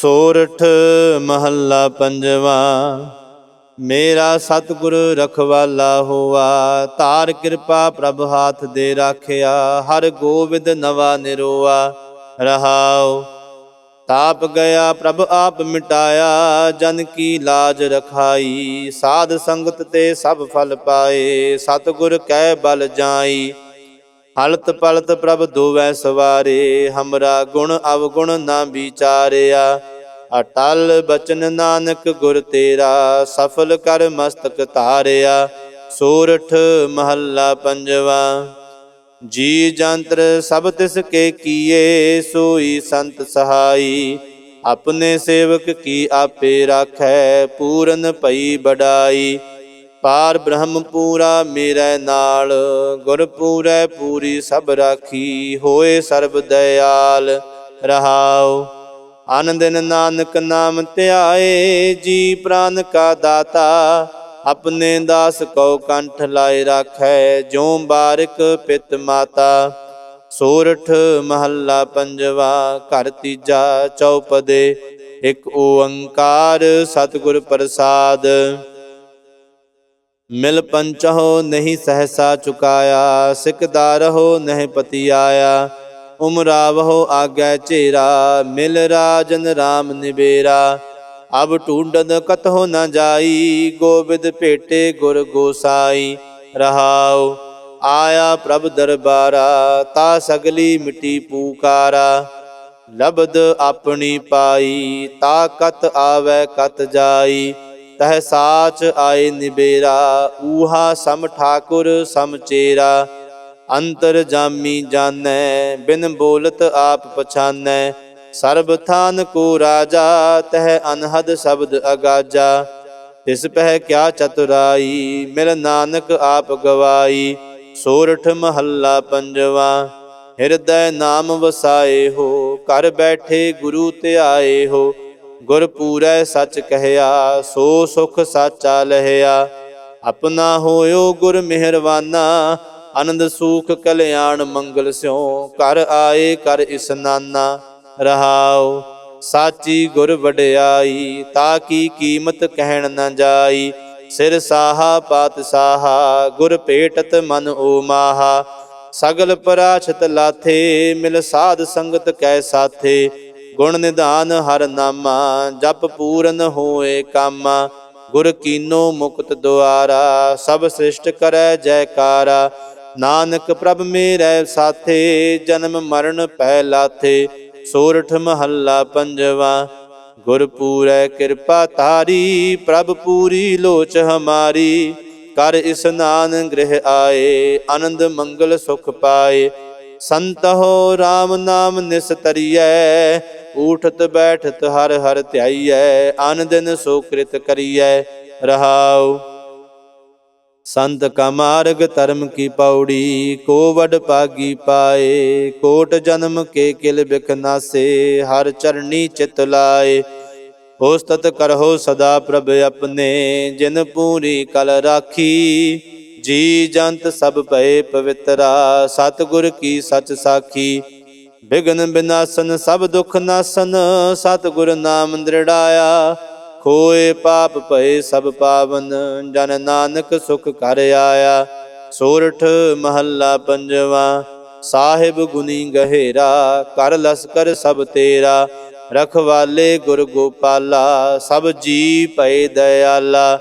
ਸੋਰਠ ਮਹੱਲਾ ਪੰਜਵਾ, ਮੇਰਾ ਸਤਿਗੁਰ ਰਖਵਾਲਾ ਹੋਆ, ਤਾਰ ਕਿਰਪਾ ਪ੍ਰਭ ਹਾਥ ਦੇ ਰਾਖਿਆ, ਹਰ ਗੋਵਿੰਦ ਨਵਾ ਨਿਰੋਆ ਰਹਾਉ। ਤਾਪ ਗਿਆ ਪ੍ਰਭ ਆਪ ਮਿਟਾਇਆ, ਜਨ ਕੀ ਲਾਜ ਰਖਾਈ, ਸਾਧ ਸੰਗਤ ਤੇ ਸਭ ਫਲ ਪਾਏ, ਸਤਿਗੁਰ ਕਹਿ ਬਲ ਜਾਈ। ਹਲਤ ਪਲਤ ਪ੍ਰਭ ਦੋਵੈ ਸਵਾਰੇ, ਹਮਰਾ ਗੁਣ ਅਵਗੁਣ ਨਾ ਵਿਚਾਰਿਆ। ਅਟਲ ਬਚਨ ਨਾਨਕ ਗੁਰ ਤੇਰਾ, ਸਫਲ ਕਰ ਮਸਤਕ ਧਾਰਿਆ। ਸੋਰਠ ਮਹੱਲਾ ਪੰਜਵਾ, ਜੀ ਜੰਤਰ ਸਭ ਤਿਸ ਕੇ ਕੀਏ, ਸੋਈ ਸੰਤ ਸਹਾਈ। ਆਪਣੇ ਸੇਵਕ ਕੀ ਆਪੇ ਰਾਖੈ, ਪੂਰਨ ਭਈ ਬੜਾਈ ਪਾਰ ਬ੍ਰਹਮ ਪੂਰਾ ਮੇਰੇ ਨਾਲ, ਗੁਰ ਪੂਰੈ ਪੂਰੀ ਸਭ ਰਾਖੀ, ਹੋਏ ਸਰਬ ਦਇਆਲ ਰਹਾਉ। ਆਨੰਦਨ ਨਾਨਕ ਨਾਮ ਧਿਆਏ, ਜੀ ਪ੍ਰਾਨ ਕਾ ਦਾਤਾ, ਆਪਣੇ ਦਾਸ ਕੋ ਕੰਠ ਲਾਏ ਰਾਖੈ, ਜਿਉ ਬਾਰਕ ਪਿਤ ਮਾਤਾ। ਸੋਰਠ ਮਹੱਲਾ ਪੰਜਵਾ, ਘਰ ਤੀਜਾ ਚੌਪਦੇ, ਇਕ ਓੰਕਾਰ ਸਤਿਗੁਰ ਪ੍ਰਸਾਦ। ਮਿਲ ਪੰਚਹੁ ਨਹੀਂ ਸਹਸਾ ਚੁਕਾਇਆ ਸਿਕਦਾਰਹੁ ਨਹੀਂ ਪਤੀ ਆਇਆ ਉਮਰਾਵਹੁ ਆਗੈ ਝੇਰਾ ਮਿਲ ਰਾਜਨ RAM ਨਿਬੇਰਾ ਅਬ ਢੂੰਡਨ ਕਤਹੁ ਨ ਜਾਈ, ਗੋਬਿੰਦ ਭੇਟੇ ਗੁਰ ਗੋਸਾਈ। ਰਹਾਉ, ਆਇਆ ਪ੍ਰਭ ਦਰਬਾਰਾ, ਤਾ ਸਗਲੀ ਮਿਟੀ ਪੂਕਾਰਾ। ਲਬਦ ਆਪਣੀ ਪਾਈ, ਤਾ ਕਤ ਆਵੈ ਕਤ ਜਾਈ। ਤਹ ਸਾਚ ਆਏ ਨਿਬੇਰਾ, ਊਹਾ ਸਮ ਠਾਕੁਰ, ਸਮ ਚੇਰਾ। ਅੰਤਰ ਜਾਮੀ ਜਾਣੈ, ਬਿਨ ਬੋਲਤ ਆਪ ਪਛਾਨੈ। ਸਰਬ ਥਾਨ ਕੋ ਰਾਜਾ, ਤਹ ਅਨਹਦ ਸ਼ਬਦ ਅਗਾਜਾ। ਤਿਸ ਪਹਿ ਕਿਆ ਚਤੁਰਾਈ, ਮਿਲ ਨਾਨਕ ਆਪ ਗਵਾਈ। ਸੋਰਠ ਮਹੱਲਾ ਪੰਜਵਾ, ਹਿਰਦੈ ਨਾਮ ਵਸਾਏ ਹੋ, ਘਰ ਬੈਠੇ ਗੁਰੂ ਧਿਆਏ ਹੋ। ਗੁਰ ਪੂਰੈ ਸੱਚ ਕਹਿਆ, ਸੋ ਸੁਖ ਸਾਚਾ ਲਹਿਆ। ਆਪਣਾ ਹੋਇਓ ਗੁਰ ਮਿਹਰਵਾਨਾ ਆਨੰਦ ਸੂਖ ਕਲਿਆਣ ਮੰਗਲ ਸਿਉ। ਘਰ ਆਏ ਕਰ ਇਸਨਾਨਾ ਰਹਾਉ। ਸਾਚੀ ਗੁਰ ਵਡਿਆਈ, ਤਾ ਕੀ ਕੀਮਤ ਕਹਿਣ ਨਾ ਜਾਈ। ਸਿਰ ਸਾਹਾ ਪਾਤਸ਼ਾਹਾ, ਗੁਰ ਭੇਟਤ ਮਨ ਓ ਮਾਹਾ ਸਗਲ ਪਰਾਛਤ ਲਾਥੇ, ਮਿਲ ਸਾਧ ਸੰਗਤ ਕੈ ਸਾਥੇ। ਗੁਣ ਨਿਧਾਨ ਹਰ ਨਾਮਾ, ਜਪ ਪੂਰਨ ਹੋਏ ਕਾਮਾ। ਗੁਰ ਕੀਨੋ ਮੁਕਤ ਦੁਆਰਾ, ਸਭ ਸ੍ਰਿਸ਼ਟ ਕਰੈ ਜੈਕਾਰਾ। ਨਾਨਕ ਪ੍ਰਭ ਮੇਰੇ ਸਾਥੇ, ਜਨਮ ਮਰਨ ਪੈ ਲਾਥੇ, ਸੋਰਠ ਮਹੱਲਾ ਪੰਜਵਾ। ਗੁਰ ਪੂਰੈ ਕਿਰਪਾ ਤਾਰੀ ਪ੍ਰਭ ਪੂਰੀ ਲੋਚ ਹਮਾਰੀ। ਕਰ ਇਸਨਾਨ ਗ੍ਰਹਿ ਆਏ, ਆਨੰਦ ਮੰਗਲ ਸੁਖ ਪਾਏ। ਸੰਤ ਹੋ RAM ਨਾਮ ਨਿਸਤਰੀਐ ਊਠਤ ਬੈਠਤ ਹਰ ਹਰ ਧਿਆਈਐ, ਆਨੰਦਨ ਸੋ ਕ੍ਰਿਤ ਕਰੀਐ, ਰਹਾਉ। ਸੰਤ ਕਾ ਮਾਰਗ ਧਰਮ ਕੀ ਪੌੜੀ, ਕੋ ਵਡ ਪਾਗੀ ਪਾਏ, ਕੋਟ ਜਨਮ ਕੇ ਕਿਲ ਬਿਖ ਨਾਸੇ, ਹਰ ਚਰਣੀ ਚਿਤ ਲਾਏ। ਹੋਸਤਤ ਕਰਹੁ ਸਦਾ ਪ੍ਰਭ ਆਪਣੇ, ਜਿਨ ਪੂਰੀ ਕਲ ਰਾਖੀ। ਜੀ ਜੰਤ ਸਭ ਭਏ ਪਵਿੱਤਰਾ, ਸਤਿਗੁਰ ਕੀ ਸਚ ਸਾਖੀ। ਬਿਗਨ ਬਿਨਾਸਨ, ਸਭ ਦੁਖ ਨਾਸਨ, ਸਤਿਗੁਰ ਨਾਮ ਦ੍ਰਿੜਾਇਆ। ਖੋਏ ਪਾਪ ਭਏ ਸਭ ਪਾਵਨ, ਜਨ ਨਾਨਕ ਸੁਖ ਕਰ ਆਇਆ। ਸੋਰਠ ਮਹੱਲਾ ਪੰਜਵਾ, ਸਾਹਿਬ ਗੁਨੀ ਗਹਿਰਾ, ਕਰ ਲਸਕਰ ਸਭ ਤੇਰਾ। ਰਖਵਾਲੇ ਗੁਰ ਗੋਪਾਲਾ, ਸਭ ਜੀ ਭਏ ਦਇਆਲਾ।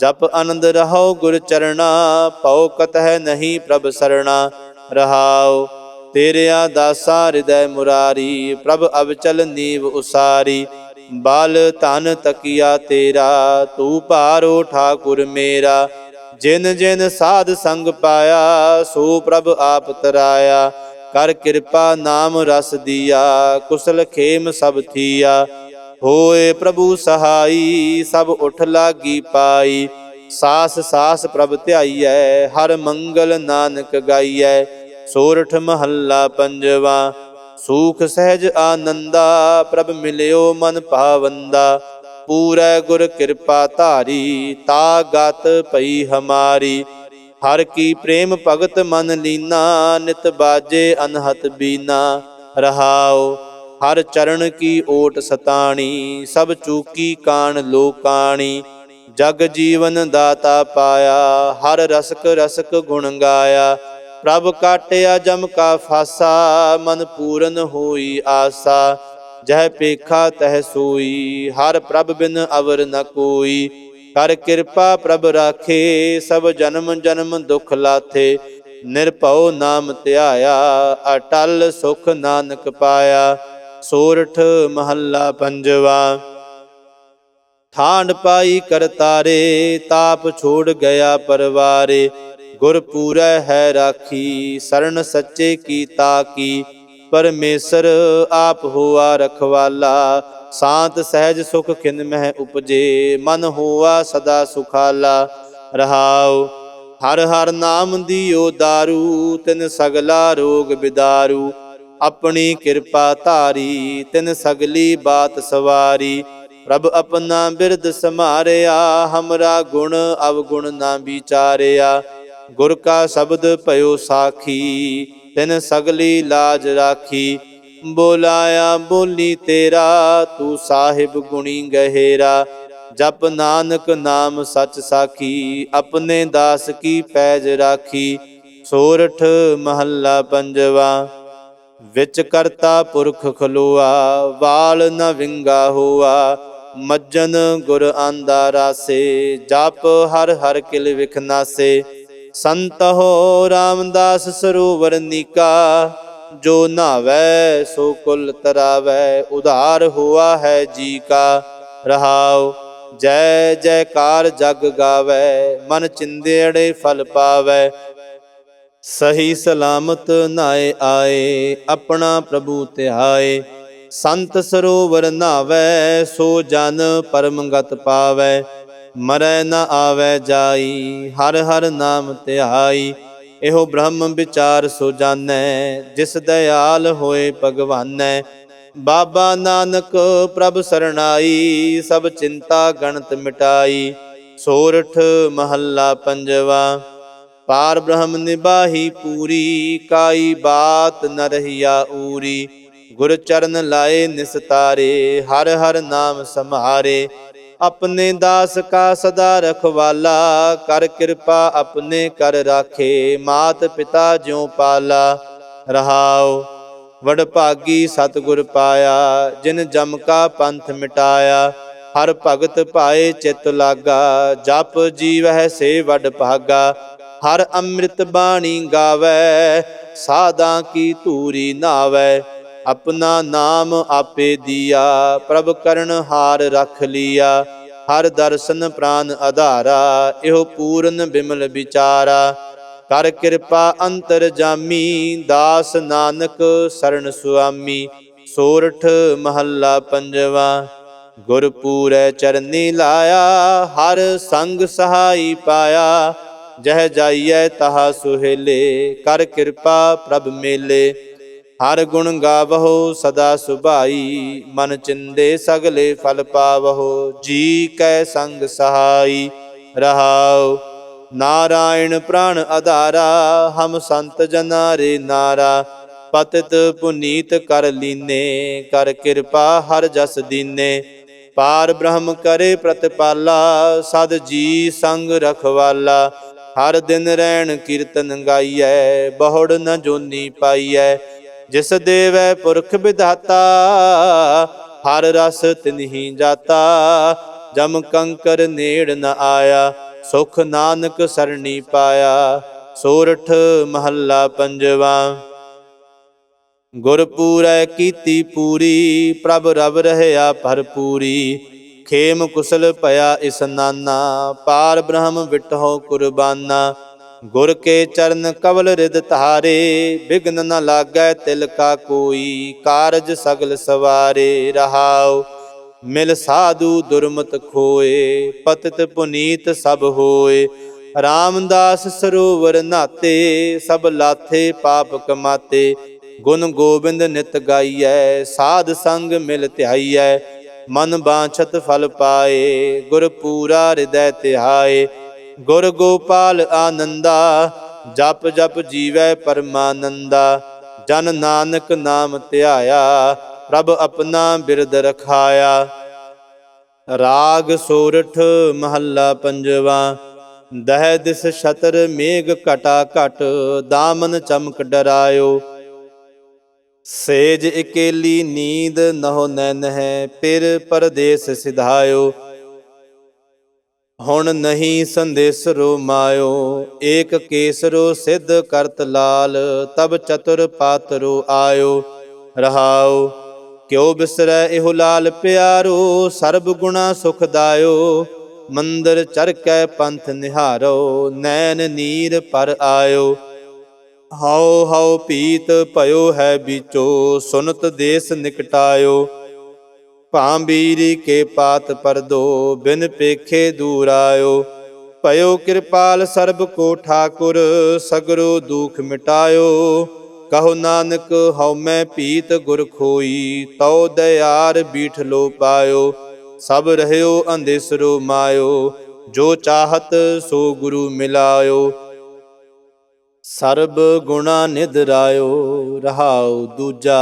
ਜਪ ਆਨੰਦ ਰਹੋ ਗੁਰ ਚਰਣਾ ਪਉ ਹੈ ਨਹੀਂ ਪ੍ਰਭ ਸਰਣਾ। ਰਹਾਓ ਤੇਰਿਆ ਦਾਸਾ ਹਿਰਦੈ ਮੁਰਾਰੀ, ਪ੍ਰਭ ਅਵਚਲ ਨੀਵ ਉਸਾਰੀ। ਬਲ ਧਨ ਤਕੀਆ ਤੇਰਾ, ਤੂੰ ਭਾਰੋ ਠਾਕੁਰ ਮੇਰਾ। ਜਿਨ ਜਿਨ ਸਾਧ ਸੰਗ ਪਾਇਆ, ਸੋ ਪ੍ਰਭ ਆਪ ਤਰਾਇਆ। ਕਰ ਕਿਰਪਾ ਨਾਮ ਰਸ ਦੀਆ, ਕੁਸਲ ਖੇਮ ਸਭ ਥੀਆ। ਹੋਏ ਪ੍ਰਭੂ ਸਹਾਈ, ਸਭ ਉਠ ਲਾਗੀ ਪਾਈ। ਸਾਸ ਸਾਸ ਪ੍ਰਭ ਧਿਆਈਐ, ਹਰ ਮੰਗਲ ਨਾਨਕ ਗਾਈਐ। ਸੋਰਠ ਮਹੱਲਾ ਪੰਜਵਾ। ਸੂਖ ਸਹਿਜ ਆਨੰਦਾ, ਪ੍ਰਭ ਮਿਲਿਓ ਮਨ ਭਾਵੰਦਾ। ਪੂਰੈ ਗੁਰ ਕਿਰਪਾ ਧਾਰੀ, ਤਾ ਗਤ ਪਈ ਹਮਾਰੀ। ਹਰ ਕੀ ਪ੍ਰੇਮ ਭਗਤ ਮਨ ਲੀਨਾ, ਨਿਤ ਬਾਜੇ ਅਨਹਤ ਬੀਨਾ। ਰਹਾਓ ਹਰ ਚਰਨ ਕੀ ਓਟ ਸਤਾਣੀ, ਸਭ ਚੂਕੀ ਕਾਣ ਲੋਕਾਣੀ। ਜਗ ਜੀਵਨ ਦਾਤਾ ਪਾਇਆ, ਹਰ ਰਸਕ ਰਸਕ ਗੁਣ ਗਾਇਆ। ਪ੍ਰਭ ਕਾਟਿਆ ਜਮ ਕਾ ਫਾਸਾ, ਮਨ ਪੂਰਨ ਹੋਈ ਆਸਾ। ਜਹ ਪੇਖਾ ਤਹ ਸੋਈ, ਹਰ ਪ੍ਰਭ ਬਿਨ ਅਵਰ ਨ ਕੋਈ। ਕਰ ਕਿਰਪਾ ਪ੍ਰਭ ਰਾਖੇ, ਸਭ ਜਨਮ ਜਨਮ ਦੁਖ ਲਾਥੇ। ਨਿਰਭਉ ਨਾਮ ਧਿਆਇਆ, ਅਟਲ ਸੁਖ ਨਾਨਕ ਪਾਇਆ। ਸੋਰਠ ਮਹੱਲਾ ਪੰਜਵਾ। ਠਾਂਡ ਪਾਈ ਕਰਤਾਰੇ, ਤਾਪ ਛੋੜ ਗਿਆ ਪਰਵਾਰੇ। ਗੁਰ ਹੈ ਰਾਖੀ ਸਰਣ ਸੱਚੇ ਕੀ ਤਾਕੀ ਪਰਮੇਸ਼ਰ ਆਪ ਹੋਆ ਰਖਵਾਲਾ, ਸ਼ਾਂਤ ਸਹਿਜ ਸੁਖ ਖਿਨ ਮਹਿ ਉਪਜੇ। ਮਨ ਹੋਆ ਸਦਾ ਸੁਖਾਲਾ, ਰਹਾਉ, ਹਰ ਹਰ ਨਾਮ ਦੀਓ ਦਾਰੂ, ਤਿਨ ਸਗਲਾ ਰੋਗ ਬਿਦਾਰੂ। ਆਪਣੀ ਕਿਰਪਾ ਧਾਰੀ, ਤਿਨ ਸਗਲੀ ਬਾਤ ਸਵਾਰੀ। ਪ੍ਰਭ ਆਪਣਾ ਬਿਰਦ ਸਮਾਰਿਆ, ਹਮਰਾ ਗੁਣ ਅਵਗੁਣ ਨਾ ਵਿਚਾਰਿਆ। ਗੁਰ ਕਾ ਸ਼ਬਦ ਭਇਓ ਸਾਖੀ, ਤਿਨ ਸਗਲੀ ਲਾਜ ਰਾਖੀ। ਬੋਲਾਇਆ, ਬੋਲੀ ਤੇਰਾ, ਤੂੰ ਸਾਹਿਬ ਗੁਣੀ ਗਹਿਰਾ। ਜਪ ਨਾਨਕ ਨਾਮ ਸਚ ਸਾਖੀ, ਆਪਣੇ ਦਾਸ ਕੀ ਪੈਜ ਰਾਖੀ। ਸੋਰਠ ਮਹੱਲਾ ਪੰਜਵਾ, ਵਿੱਚ ਕਰਤਾ ਪੁਰਖ ਖਲੋਆ, ਵਾਲ ਨ ਵਿੰਗਾ ਹੋਆ। ਮੱਜਨ ਗੁਰ ਆਂਦਾ ਰਾਸੇ, ਜਪ ਹਰ ਹਰ ਕਿਲ ਵਿਖਨਾਸੇ ਸੰਤ ਹੋ ਰਾਮਦਾਸ ਸਰੋਵਰ ਨਿਕਾ, ਜੋ ਨਾਵੈ ਸੋ ਕੁਲ ਤਰਾਵੈ, ਉਧਾਰ ਹੋਆ ਹੈ ਜੀ ਕਾ। ਰਹਾਉ, ਜੈ ਜੈਕਾਰ ਜਗ ਗਾਵੈ, ਮਨ ਚਿੰਦੇੜੇ ਫਲ ਪਾਵੈ। ਸਹੀ ਸਲਾਮਤ ਨਾਏ ਆਏ, ਆਪਣਾ ਪ੍ਰਭੂ ਧਿਆਏ ਸੰਤ ਸਰੋਵਰ ਨਾਵੈ, ਸੋ ਜਨ ਪਰਮ ਗਤ ਪਾਵੈ। ਮਰੈ ਨ ਆਵੈ ਜਾਈ, ਹਰ ਹਰ ਨਾਮ ਧਿਆਈ। ਇਹੋ ਬ੍ਰਹਮ ਵਿਚਾਰ ਸੋ ਜਾਣੈ, ਜਿਸ ਦਇਆਲ ਹੋਏ ਭਗਵਾਨੈ। ਬਾਬਾ ਨਾਨਕ ਪ੍ਰਭ ਸਰਣਾਈ, ਸਭ ਚਿੰਤਾ ਗਣਤ ਮਿਟਾਈ। ਸੋਰਠ ਮਹੱਲਾ ਪੰਜਵਾ, ਪਾਰ ਬ੍ਰਹਮ ਨਿਬਾਹੀ ਪੂਰੀ, ਕਾਈ ਬਾਤ ਨ ਰਹੀਆ ਊਰੀ। ਗੁਰ ਚਰਨ ਲਾਏ ਨਿਸਤਾਰੇ, ਹਰ ਹਰ ਨਾਮ ਸਮਾਰੇ ਆਪਣੇ ਦਾਸ ਕਾ ਸਦਾ ਰਖਵਾਲਾ, ਕਰ ਕਿਰਪਾ ਆਪਣੇ ਕਰ ਰਾਖੇ, ਮਾਤ ਪਿਤਾ ਜਿਉ ਪਾਲਾ। ਰਹਾਉ, ਵਡ ਭਾਗੀ ਸਤਿਗੁਰ ਪਾਇਆ, ਜਿਨ ਜਮ ਕਾ ਪੰਥ ਮਿਟਾਇਆ। ਹਰ ਭਗਤ ਪਾਏ ਚਿਤ ਲਾਗਾ, ਜਪ ਜੀਵਹਿ ਸੇ ਵਡ ਭਾਗਾ। ਹਰ ਅੰਮ੍ਰਿਤ ਬਾਣੀ ਗਾਵੇ ਸਾਦਾ ਕੀ ਧੂਰੀ ਨਾਵੇ। ਆਪਣਾ ਨਾਮ ਆਪੇ ਦੀਆ, ਪ੍ਰਭ ਕਰਨ ਹਾਰ ਰਖ ਲਿਆ। ਹਰ ਦਰਸ਼ਨ ਪ੍ਰਾਨ ਆਧਾਰਾ, ਇਹੋ ਪੂਰਨ ਬਿਮਲ ਵਿਚਾਰਾ। ਕਰ ਕਿਰਪਾ ਅੰਤਰ ਜਾਮੀ, ਦਾਸ ਨਾਨਕ ਸਰਣ ਸੁਆਮੀ। ਸੋਰਠ ਮਹੱਲਾ ਪੰਜਵਾ, ਗੁਰਪੂਰੈ ਚਰਨੀ ਲਾਇਆ, ਹਰ ਸੰਗ ਸਹਾਈ ਪਾਇਆ। ਜਹ ਜਾਈਐ ਤਹਾ ਸੁਹੇਲੇ, ਕਰ ਕਿਰਪਾ ਪ੍ਰਭ ਮੇਲੇ। ਹਰ ਗੁਣ ਗਾਵਹੁ, ਸਦਾ ਸੁਭਾਈ, ਮਨ ਚਿੰਦੇ ਸਗਲੇ ਫਲ ਪਾਵਹੁ, ਜੀ ਕੈ ਸੰਗ ਸਹਾਈ, ਰਹਾਉ। ਨਾਰਾਇਣ ਪ੍ਰਾਣ ਆਧਾਰਾ ਹਮ ਸੰਤ ਜਨਾ ਰੇ ਨਾਰਾ, ਪਤਿਤ ਪੁਨੀਤ ਕਰ ਲੀਨੇ, ਕਰ ਕਿਰਪਾ ਹਰ ਜਸ ਦੀਨੇ। ਪਾਰ ਬ੍ਰਹਮ ਕਰੇ ਪ੍ਰਤਪਾਲਾ, ਸਦ ਜੀ ਸੰਗ ਰਖਵਾਲਾ। ਹਰ ਦਿਨ ਰਹਿਣ ਕੀਰਤਨ ਗਾਈਐ, ਬਹੁੜ ਨ ਜੋਨੀ ਪਾਈਐ। ਜਿਸ ਦੇਵੈ ਪੁਰਖ ਵਿਧਾਤਾ, ਹਰ ਰਸ ਤਿਨਹੀ ਜਾਤਾ। ਜਮ ਕੰਕਰ ਨੇੜ ਨ ਆਇਆ, ਸੁਖ ਨਾਨਕ ਸਰਣੀ ਪਾਇਆ। ਸੋਰਠ ਮਹੱਲਾ ਪੰਜਵਾ। ਗੁਰ ਪੂਰੈ ਕੀਤੀ ਪੂਰੀ, ਪ੍ਰਭ ਰਬ ਰਹਿਆ ਭਰਪੂਰੀ। ਖੇਮ ਕੁਸਲ ਭਇਆ ਇਸ ਨਾਨਾ, ਪਾਰ ਬ੍ਰਹਮ ਵਿਟਹੁ ਕੁਰਬਾਨਾ। ਗੁਰ ਕੇ ਚਰਨ ਕਵਲ ਰਿਦ ਧਾਰੇ ਬਿਗਨ ਨ ਲਾਗੈ ਤਿਲ ਕਾ ਕੋਈ, ਕਾਰਜ ਸਗਲ ਸਵਾਰੇ ਰਹਾਉ। ਮਿਲ ਸਾਧੂ ਦੁਰਮਤ ਖੋਏ, ਪਤਿਤ ਪੁਨੀਤ ਸਭ ਹੋਏ। ਰਾਮਦਾਸ ਸਰੋਵਰ ਨਾਤੇ, ਸਭ ਲਾਥੇ ਪਾਪ ਕਮਾਤੇ। ਗੁਣ ਗੋਬਿੰਦ ਨਿਤ ਗਾਈਐ, ਸਾਧ ਸੰਗ ਮਿਲ ਧਿਆਈਐ। ਮਨ ਬਾਛਤ ਫਲ ਪਾਏ, ਗੁਰ ਪੂਰਾ ਹਿਰਦੈ ਧਿਆਏ। ਗੁਰ ਗੋਪਾਲ ਆਨੰਦਾ, ਜਪ ਜਪ ਜੀਵੈ ਪਰਮਾਨੰਦਾ, ਜਨ ਨਾਨਕ ਨਾਮ ਧਿਆਇਆ, ਪ੍ਰਭ ਆਪਣਾ ਬਿਰਦ ਰਖਾਇਆ। ਰਾਗ ਸੋਰਠ ਮਹੱਲਾ ਪੰਜਵਾ, ਦਹਿ ਦਿਸ ਛਤਰ ਮੇਘ ਘਟਾ ਘਟ, ਦਾਮਨ ਚਮਕ ਡਰਾਇਓ। ਸੇਜ ਇਕੇਲੀ ਨੀਂਦ ਨਹੁ ਨੈਨ ਹੈ ਪਿਰ ਪਰਦੇਸ ਸਿਧਾਇਓ। ਹੁਣ ਨਹੀਂ ਸੰਦੇਸਰੋ ਮਾਇਓ, ਏਕ ਕੇਸਰੋ ਸਿੱਧ ਕਰਤ ਲਾਲ, ਤਬ ਚਤੁਰ ਪਾਤਰੋ ਆਇਓ। ਰਹਾਉ, ਕਿਉ ਬਿਸਰੈ ਇਹੋ ਲਾਲ ਪਿਆਰੋ, ਸਰਬ ਗੁਣਾ ਸੁਖ ਮੰਦਰ ਚਰ ਕੈ ਪੰਥ ਨਿਹਾਰੋ, ਨੈਣ ਨੀਰ ਪਰ ਆਇਓ। ਹਉ ਹਉ ਪੀਤ ਭਇਓ ਹੈ ਵਿਚੋ, ਸੁਨਤ ਦੇਸ ਨਿਕਟਾਇਓ। ਭਾਂਬੀਰੀ ਕੇ ਪਾਤ ਪਰਦੋ, ਬਿਨ ਪੇਖੇ ਦੂਰ ਆਇਓ। ਭਇਓ ਕਿਰਪਾਲ ਸਰਬ ਕੋ ਠਾਕੁਰ, ਸਗਰੋ ਦੁਖ ਮਿਟਾਇਓ। ਕਹੋ ਨਾਨਕ, ਹਉ ਮੈਂ ਪੀਤ ਗੁਰ ਖੋਈ, ਤਉ ਦਇਆਰ ਬੀਠ ਲੋ ਪਾਇਓ। ਸਭ ਰਹਿਓ ਅੰਦੇਸਰੋ ਮਾਇਓ, ਜੋ ਚਾਹਤ ਸੋ ਗੁਰੂ ਮਿਲਾਇਓ। ਸਰਬ ਗੁਣਾ ਨਿਧ ਰਹਾਉ ਦੂਜਾ